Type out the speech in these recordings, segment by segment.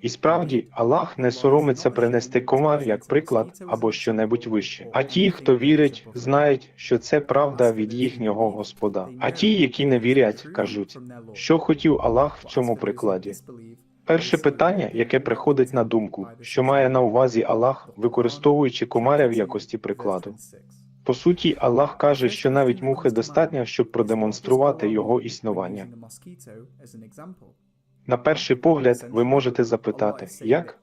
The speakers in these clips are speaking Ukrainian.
І справді, Аллах не соромиться принести комар як приклад або щонебудь вище. А ті, хто вірить, знають, що це правда від їхнього Господа. А ті, які не вірять, кажуть, що хотів Аллах в цьому прикладі. Перше питання, яке приходить на думку, що має на увазі Аллах, використовуючи комаря в якості прикладу. По суті, Аллах каже, що навіть мухи достатньо, щоб продемонструвати його існування. На перший погляд, ви можете запитати, як?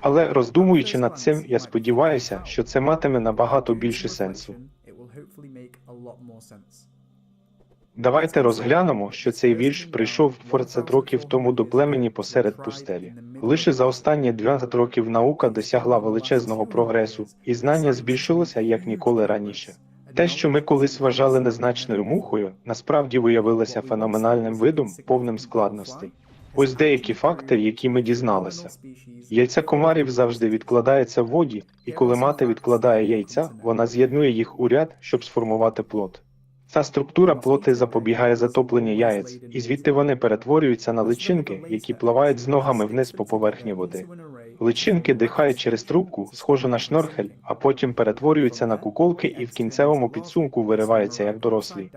Але роздумуючи над цим, я сподіваюся, що це матиме набагато більше сенсу. Давайте розглянемо, що цей вірш прийшов 40 років тому до племені посеред пустелі. Лише за останні 12 років наука досягла величезного прогресу, і знання збільшилося як ніколи раніше. Те, що ми колись вважали незначною мухою, насправді виявилося феноменальним видом, повним складностей. Ось деякі факти, які ми дізналися. Яйця комарів завжди відкладається в воді, і коли мати відкладає яйця, вона з'єднує їх у ряд, щоб сформувати плод. Ця структура плоти запобігає затопленню яєць, і звідти вони перетворюються на личинки, які пливають з ногами вниз по поверхні води. Личинки дихають через трубку, схожу на шнорхель, а потім перетворюються на куколки і в кінцевому підсумку вириваються як дорослі.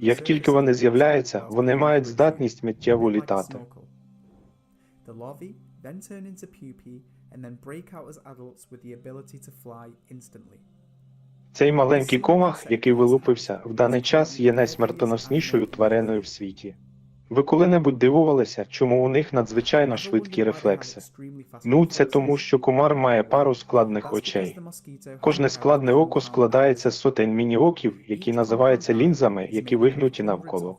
Як тільки вони з'являються, вони мають здатність миттєво літати. Цей маленький комах, який вилупився, в даний час є найсмертоноснішою твариною в світі. Ви коли-небудь дивувалися, чому у них надзвичайно швидкі рефлекси? Ну, це тому, що комар має пару складних очей. Кожне складне око складається з сотень міні-оків, які називаються лінзами, які вигнуті навколо.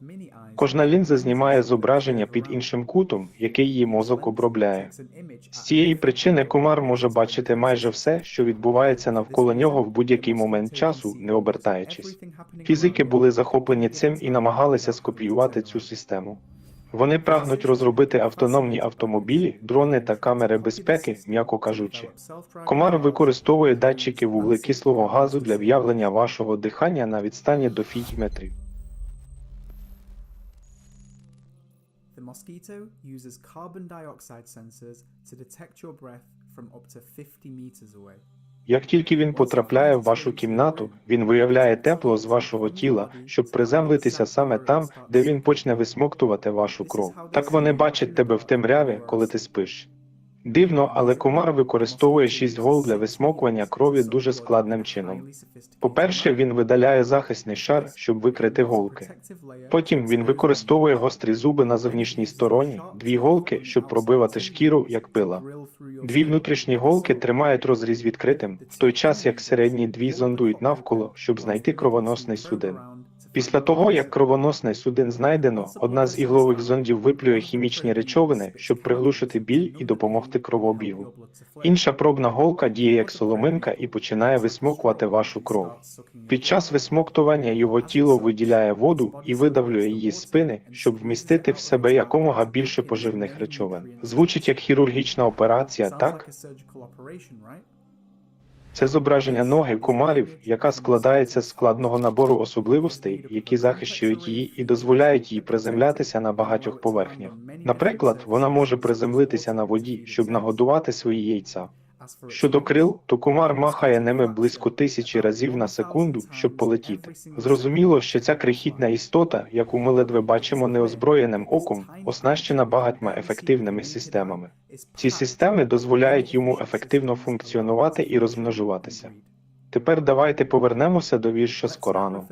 Кожна лінза знімає зображення під іншим кутом, який її мозок обробляє. З цієї причини комар може бачити майже все, що відбувається навколо нього в будь-який момент часу, не обертаючись. Фізики були захоплені цим і намагалися скопіювати цю систему. Вони прагнуть розробити автономні автомобілі, дрони та камери безпеки, м'яко кажучи. Комар використовує датчики вуглекислого газу для в'явлення вашого дихання на відстані до фіт метрів. Mosquito uses carbon dioxide sensors to detect your breath from up to 50 meters away. Як тільки він потрапляє в вашу кімнату, він виявляє тепло з вашого тіла, щоб приземлитися саме там, де він почне висмоктувати вашу кров. Так вони бачать тебе в темряві, коли ти спиш. Дивно, але комар використовує шість гол для висмокування крові дуже складним чином. По-перше, він видаляє захисний шар, щоб викрити голки. Потім він використовує гострі зуби на зовнішній стороні, дві голки, щоб пробивати шкіру, як пила. Дві внутрішні голки тримають розріз відкритим, в той час як середні дві зондують навколо, щоб знайти кровоносний судин. Після того, як кровоносний судин знайдено, одна з іглових зондів виплює хімічні речовини, щоб приглушити біль і допомогти кровообігу. Інша пробна голка діє як соломинка і починає висмокувати вашу кров. Під час висмоктування його тіло виділяє воду і видавлює її з спини, щоб вмістити в себе якомога більше поживних речовин. Звучить як хірургічна операція, так? Це зображення ноги кумарів, яка складається з складного набору особливостей, які захищують її і дозволяють їй приземлятися на багатьох поверхнях. Наприклад, вона може приземлитися на воді, щоб нагодувати свої яйця. Щодо крил, то комар махає ними близько тисячі разів на секунду, щоб полетіти. Зрозуміло, що ця крихітна істота, яку ми ледве бачимо неозброєним оком, оснащена багатьма ефективними системами. Ці системи дозволяють йому ефективно функціонувати і розмножуватися. Тепер давайте повернемося до вірша з Корану.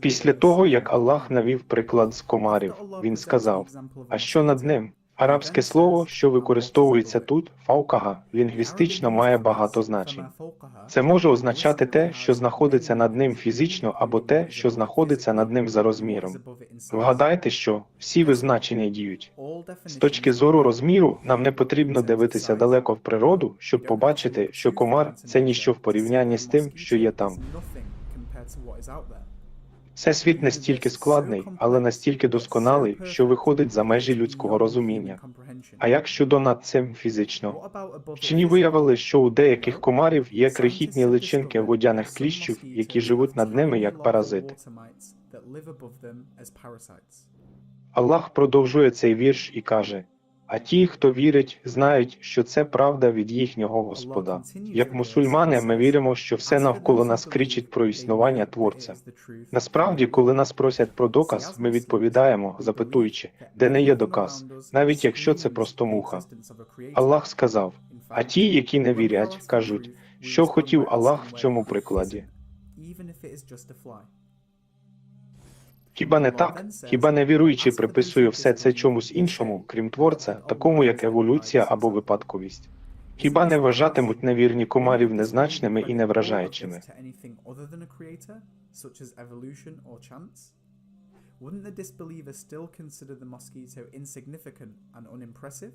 Після того, як Аллах навів приклад з комарів, він сказав: А що над ним? Арабське слово, що використовується тут, фаукага, лінгвістично має багато значень. Це може означати те, що знаходиться над ним фізично, або те, що знаходиться над ним за розміром. Вгадайте, що всі визначення діють. З точки зору розміру, нам не потрібно дивитися далеко в природу, щоб побачити, що комар це ніщо в порівнянні з тим, що є там. Це світ настільки складний, але настільки досконалий, що виходить за межі людського розуміння. А як щодо над цим фізично? Вчені виявили, що у деяких комарів є крихітні личинки водяних кліщів, які живуть над ними як паразити. Аллах продовжує цей вірш і каже: А ті, хто вірить, знають, що це правда від їхнього Господа. Як мусульмани, ми віримо, що все навколо нас кричить про існування Творця. Насправді, коли нас просять про доказ, ми відповідаємо, запитуючи, де не є доказ, навіть якщо це просто муха. Аллах сказав: А ті, які не вірять, кажуть, що хотів Аллах в цьому прикладі. Хіба не так? Хіба не віруючий приписує все це чомусь іншому, крім творця, такому як еволюція або випадковість? Хіба не вважатимуть невірні комарів незначними і невражаючими? Wouldn't the disbeliever still consider the mosquito insignificant and unimpressive?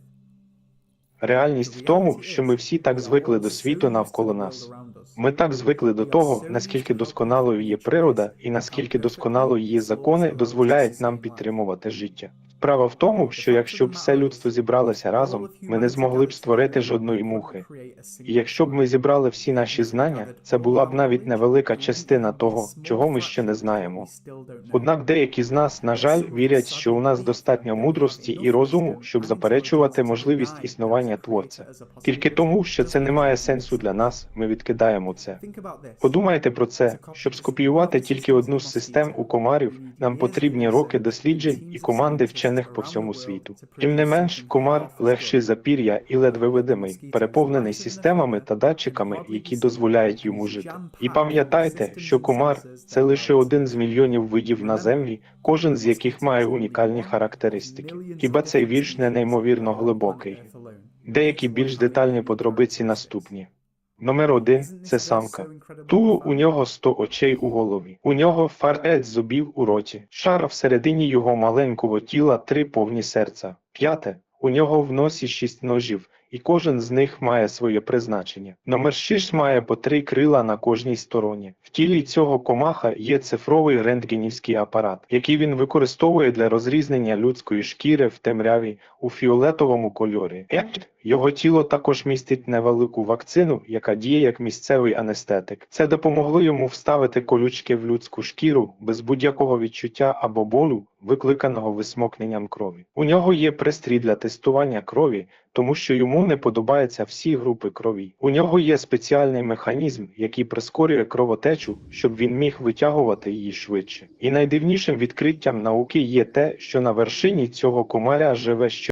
Реальність в тому, що ми всі так звикли до світу навколо нас. Ми так звикли до того, наскільки досконалою є природа і наскільки досконало її закони дозволяють нам підтримувати життя. Справа в тому, що якщо б все людство зібралося разом, ми не змогли б створити жодної мухи. І якщо б ми зібрали всі наші знання, це була б навіть невелика частина того, чого ми ще не знаємо. Однак деякі з нас, на жаль, вірять, що у нас достатньо мудрості і розуму, щоб заперечувати можливість існування творця. Тільки тому, що це не має сенсу для нас, ми відкидаємо це. Подумайте про це, щоб скопіювати тільки одну з систем у комарів, нам потрібні роки досліджень і команди вчених по всьому світу. Тим не менш, комар легший за пір'я і ледве видимий, переповнений системами та датчиками, які дозволяють йому жити. І пам'ятайте, що комар це лише один з мільйонів видів на землі, кожен з яких має унікальні характеристики. Хіба цей вірш не неймовірно глибокий? Деякі більш детальні подробиці наступні. Номер один це самка. Ту у нього сто очей у голові. У нього фарець зубів у роті. Шара всередині його маленького тіла три повні серця. П'яте. У нього в носі шість ножів, і кожен з них має своє призначення. Номер 6 має по три крила на кожній стороні. В тілі цього комаха є цифровий рентгенівський апарат, який він використовує для розрізнення людської шкіри в темряві у фіолетовому кольорі. Його тіло також містить невелику вакцину, яка діє як місцевий анестетик. Це допомогло йому вставити колючки в людську шкіру без будь-якого відчуття або болю, викликаного висмокненням крові. У нього є пристрій для тестування крові, тому що йому не подобаються всі групи крові. У нього є спеціальний механізм, який прискорює кровотечу, щоб він міг витягувати її швидше. І найдивнішим відкриттям науки є те, що на вершині цього комаря живе ще